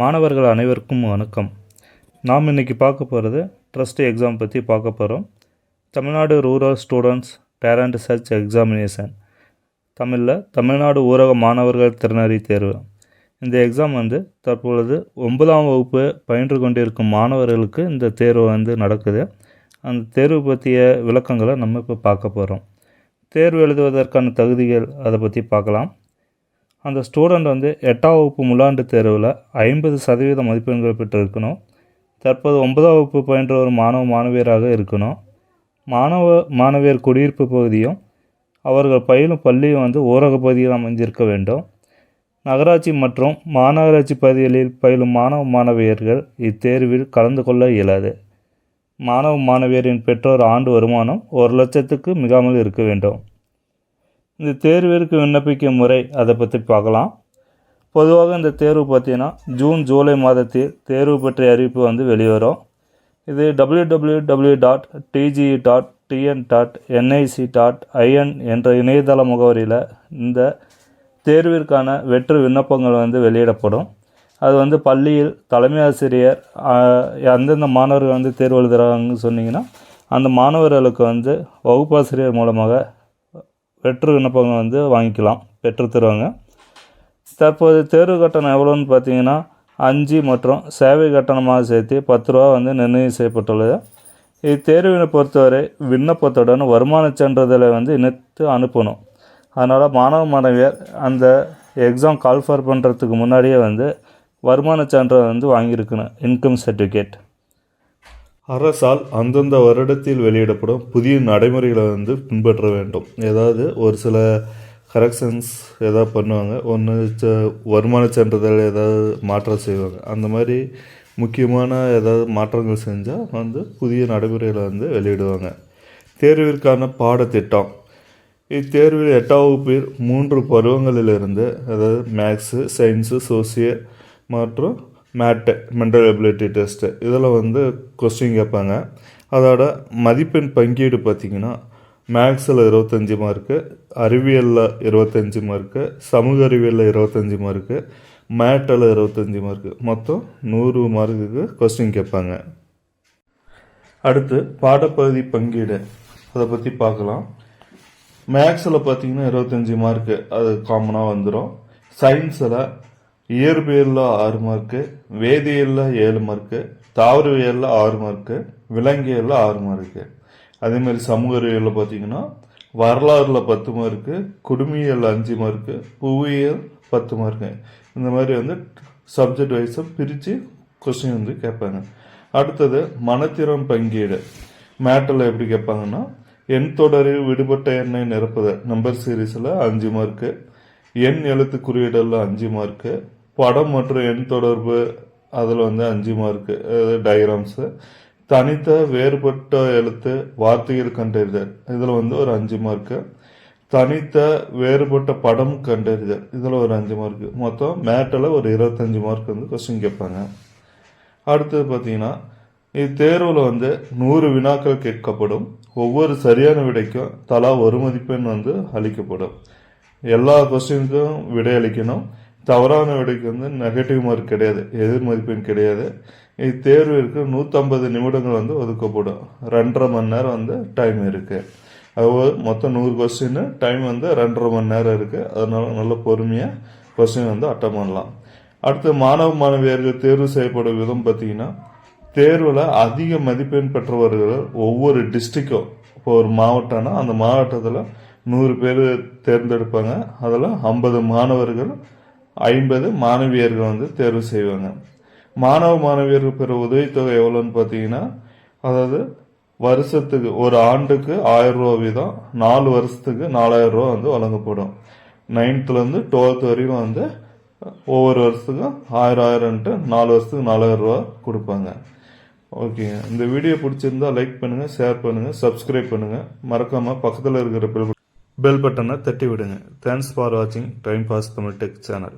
மாணவர்கள் அனைவருக்கும் வணக்கம். நாம் இன்றைக்கி பார்க்க போகிறது ட்ரஸ்ட் எக்ஸாம் பற்றி பார்க்க போகிறோம் Tamil Nadu rural students talent search examination தமிழில் தமிழ்நாடு ஊரக மாணவர்கள் திறனறி தேர்வு. இந்த எக்ஸாம் வந்து தற்பொழுது ஒன்பதாம் வகுப்பு பயின்று கொண்டிருக்கும் மாணவர்களுக்கு இந்த தேர்வு வந்து நடக்குது. அந்த தேர்வு பற்றிய விளக்கங்களை நம்ம இப்போ பார்க்க போகிறோம் தேர்வு எழுதுவதற்கான தகுதிகள் அதை பற்றி பார்க்கலாம். அந்த ஸ்டூடெண்ட் வந்து எட்டாம் வகுப்பு முலாண்டு தேர்வில் ஐம்பது சதவீத மதிப்பெண்கள் பெற்றிருக்கணும். தற்போது ஒன்பதாம் வகுப்பு பயின்ற ஒரு மாணவ மாணவியராக இருக்கணும். மாணவ மாணவியர் குடியிருப்பு பகுதியும் அவர்கள் பயிலும் பள்ளியும் வந்து ஊரக பகுதியில் அமைஞ்சிருக்க வேண்டும். நகராட்சி மற்றும் மாநகராட்சி பகுதிகளில் பயிலும் மாணவ மாணவியர்கள் இத்தேர்வில் கலந்து கொள்ள இயலாது. மாணவ மாணவியரின் பெற்றோர் ஆண்டு வருமானம் ஒரு லட்சத்துக்கு மிகாமல் இருக்க வேண்டும். இந்த தேர்விற்கு விண்ணப்பிக்கும் முறை அதை பற்றி பார்க்கலாம். பொதுவாக இந்த தேர்வு பார்த்தீங்கன்னா ஜூன் ஜூலை மாதத்தில் தேர்வு பற்றிய அறிவிப்பு வந்து வெளிவரும். இது W W W dot DGE dot TN dot NIC dot IN என்ற இணையதள முகவரியில் இந்த தேர்விற்கான வெற்று விண்ணப்பங்கள் வந்து வெளியிடப்படும். அது வந்து பள்ளியில் தலைமை ஆசிரியர் அந்தந்த மாணவர்கள் வந்து தேர்வு எழுதுகிறாங்கன்னு சொன்னிங்கன்னா அந்த மாணவர்களுக்கு வந்து வகுப்பாசிரியர் மூலமாக பெற்று விண்ணப்பங்கள் வந்து வாங்கிக்கலாம் பெற்று தருவாங்க. தற்போது தேர்வு கட்டணம் எவ்வளோன்னு பார்த்தீங்கன்னா அஞ்சு மற்றும் சேவை கட்டணமாக சேர்த்து பத்து ரூபா வந்து நிர்ணயம் செய்யப்பட்டுள்ளது. இத்தேர்வினை பொறுத்தவரை விண்ணப்பத்துடன் வருமான சான்றிதழை வந்து இணைத்து அனுப்பணும். அதனால் மாணவ மாணவியர் அந்த எக்ஸாம் கால்ஃபர் பண்ணுறதுக்கு முன்னாடியே வந்து வருமான சான்றிதழ் வந்து வாங்கியிருக்கணும் இன்கம் சர்டிஃபிகேட் அரசால் அந்தந்த வருடத்தில் வெளியிடப்படும் புதிய நடைமுறைகளை வந்து பின்பற்ற வேண்டும். ஏதாவது ஒரு சில கரெக்ஷன்ஸ் ஏதாவது பண்ணுவாங்க. ஒன்று வருமான சான்றிதழ் ஏதாவது மாற்றம் செய்வாங்க. அந்த மாதிரி முக்கியமான ஏதாவது மாற்றங்கள் செஞ்சால் வந்து புதிய நடைமுறைகளை வந்து வெளியிடுவாங்க. தேர்விற்கான பாடத்திட்டம். இத்தேர்வில் எட்டாம் வகுப்பில் மூன்று பருவங்களிலிருந்து அதாவது மேக்ஸு சயின்ஸு சோசியல் மற்றும் மேட்டு மென்டல் எபிலிட்டி டெஸ்ட்டு இதில் வந்து கொஸ்டின் கேட்பாங்க. அதோட மதிப்பெண் பங்கீடு பார்த்திங்கன்னா மேக்ஸில் இருபத்தஞ்சி மார்க்கு அறிவியலில் இருபத்தஞ்சி மார்க்கு சமூக அறிவியலில் இருபத்தஞ்சி மார்க்கு மேட்டில் இருபத்தஞ்சி மார்க்கு மொத்தம் நூறு மார்க்குக்கு கொஸ்டின் கேட்பாங்க. அடுத்து பாடப்பகுதி பங்கீடு. அதை பற்றி பார்க்கலாம். மேக்ஸில் பார்த்தீங்கன்னா இருபத்தஞ்சி மார்க்கு அது காமனாக வந்துடும் சயின்ஸில் இயற்பியலில் ஆறு மார்க்கு வேதியியலில் ஏழு மார்க்கு தாவரவியலில் ஆறு மார்க்கு விலங்கியலில் ஆறு மார்க்கு. அதே மாதிரி சமூக அறிவியலில் பார்த்தீங்கன்னா வரலாறுல பத்து மார்க்கு குடுமியல் அஞ்சு மார்க்கு புவியியல் பத்து மார்க்கு. இந்த மாதிரி வந்து சப்ஜெக்ட் வைஸாக பிரித்து கொஸ்டின் வந்து கேட்பாங்க. அடுத்தது மனத்திறம் பங்கீடு. மேட்டில் எப்படி கேட்பாங்கன்னா எண் தொடரில் விடுபட்ட எண்ணை நிரப்புதல். நம்பர் சீரீஸில் அஞ்சு மார்க்கு எண் எழுத்து குறியீடலில் அஞ்சு மார்க்கு படம் மற்றும் எண் தொடர்பு அதில் வந்து அஞ்சு மார்க்கு டயக்ராம்ஸு தனித்த வேறுபட்ட எழுத்து வார்த்தைகள் கண்டறிதல் இதில் வந்து ஒரு அஞ்சு மார்க்கு தனித்த வேறுபட்ட படம் கண்டறிதல் இதில் ஒரு அஞ்சு மார்க்கு மொத்தம் மேட்டில் ஒரு இருபத்தஞ்சு மார்க் வந்து கொஸ்டின் கேட்பாங்க. அடுத்தது பார்த்தீங்கன்னா இத்தேர்வில் வந்து நூறு வினாக்கள் கேட்கப்படும். ஒவ்வொரு சரியான விடைக்கும் தலா ஒரு மதிப்பெண் வந்து அளிக்கப்படும். எல்லா கொஸ்டினுக்கும் விடை அளிக்கணும். தவறான விடைக்கு வந்து நெகட்டிவ் மார்க் கிடையாது எதிர் மதிப்பெண் கிடையாது. இத்தேர்விற்கு நூற்றம்பது நிமிடங்கள் வந்து ஒதுக்கப்படும். ரெண்டரை மணி நேரம் வந்து டைம் இருக்கு. அது மொத்தம் நூறு கொஸ்டின் டைம் வந்து ரெண்டரை மணி நேரம் இருக்கு. அதனால நல்ல பொறுமையாக கொஸ்டின் வந்து அட்டன் பண்ணலாம். அடுத்து மாணவ மாணவியர்கள் தேர்வு செய்யப்படும் விதம் பார்த்தீங்கன்னா தேர்வில் அதிக மதிப்பெண் பெற்றவர்கள் ஒவ்வொரு டிஸ்ட்ரிக்கும் இப்போ ஒரு மாவட்டம்னா அந்த மாவட்டத்தில் நூறு பேர் தேர்ந்தெடுப்பாங்க. அதில் ஐம்பது மாணவர்கள் ஐம்பது மாணவியர்கள் வந்து தேர்வு செய்வாங்க. மாணவ மாணவியர்கள் பெற உதவித்தொகை எவ்வளோன்னு பார்த்தீங்கன்னா அதாவது வருஷத்துக்கு ஒரு ஆண்டுக்கு ஆயிரம் ரூபா வீதம் நாலு வருஷத்துக்கு நாலாயிரம் ரூபா வந்து வழங்கப்படும். நைன்த்துலேருந்து டுவெல்த் வரைக்கும் வந்து ஒவ்வொரு வருஷத்துக்கும் ஆயிரம் ஆயிரம்ன்ட்டு நாலு வருஷத்துக்கு நாலாயிரம் ரூபா கொடுப்பாங்க. ஓகேங்க இந்த வீடியோ பிடிச்சிருந்தா லைக் பண்ணுங்கள் ஷேர் பண்ணுங்கள் சப்ஸ்கிரைப் பண்ணுங்கள் மறக்காமல் பக்கத்தில் இருக்கிற பெல் பெல் பட்டனை தட்டி விடுங்க. தேங்க்ஸ் ஃபார் வாட்சிங் time pass Tamil tech channel